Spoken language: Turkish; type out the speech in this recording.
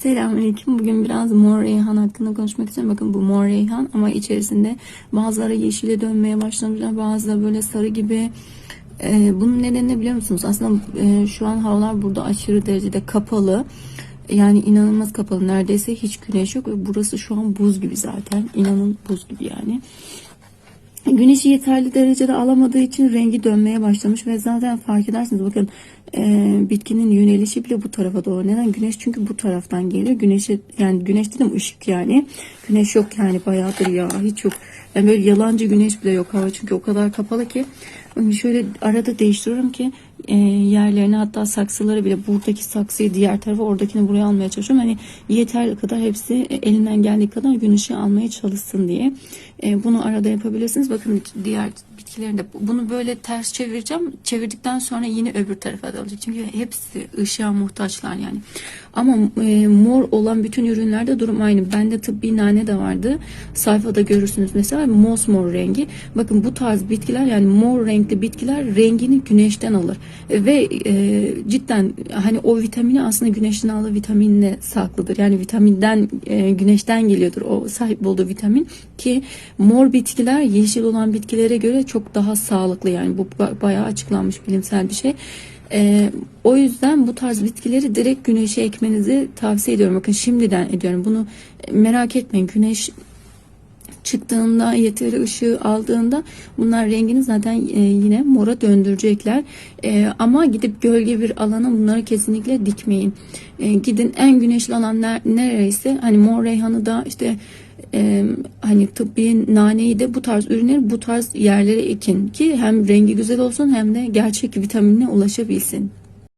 Selamünaleyküm. Bugün biraz mor reyhan hakkında konuşmak istiyorum. Bakın bu mor reyhan ama içerisinde bazıları yeşile dönmeye başlamışlar. Bazıları böyle sarı gibi. Ee, bunun nedeni ne biliyor musunuz? Aslında e, şu an havalar burada aşırı derecede kapalı. Yani inanılmaz kapalı. Neredeyse hiç güneş yok ve burası şu an buz gibi zaten. İnanın buz gibi yani. Güneşi yeterli derecede alamadığı için rengi dönmeye başlamış ve zaten fark edersiniz bakın e, bitkinin yönelişi bile bu tarafa doğru. Neden? Güneş çünkü bu taraftan geliyor. Güneşe yani güneş dedim ışık yani. Güneş yok yani bayağıdır ya hiç yok. Yani böyle yalancı güneş bile yok hava çünkü o kadar kapalı ki. Hani şöyle arada değiştiriyorum ki e, yerlerini hatta saksıları bile buradaki saksıyı diğer tarafa oradakini buraya almaya çalışıyorum. Hani yeterli kadar hepsi elinden geldiği kadar güneşi almaya çalışsın diye. E, bunu arada yapabilirsiniz. Bakın diğer bitkilerinde bunu böyle ters çevireceğim. Çevirdikten sonra yine öbür tarafa da olacak. Çünkü hepsi ışığa muhtaçlar yani. Ama e, mor olan bütün ürünlerde durum aynı. Bende tıbbi nane de vardı. Sayfada görürsünüz mesela mosmor rengi. Bakın bu tarz bitkiler yani mor renkli bitkiler rengini güneşten alır. Ve e, cidden hani o vitamini aslında güneşten aldığı vitaminle saklıdır. Yani vitaminden e, güneşten geliyordur o sahip olduğu vitamin ki mor bitkiler yeşil olan bitkilere göre çok daha sağlıklı yani bu ba- bayağı açıklanmış bilimsel bir şey. Ee, o yüzden bu tarz bitkileri direkt güneşe ekmenizi tavsiye ediyorum. Bakın şimdiden ediyorum. Bunu merak etmeyin. Güneş çıktığında yeteri ışığı aldığında bunlar rengini zaten e, yine mora döndürecekler. E, ama gidip gölge bir alana bunları kesinlikle dikmeyin. E, gidin en güneşli alan ner- nereyse hani mor reyhanı da işte e, hani tıbbi naneyi de bu tarz ürünleri bu tarz yerlere ekin ki hem rengi güzel olsun hem de gerçek vitaminine ulaşabilsin.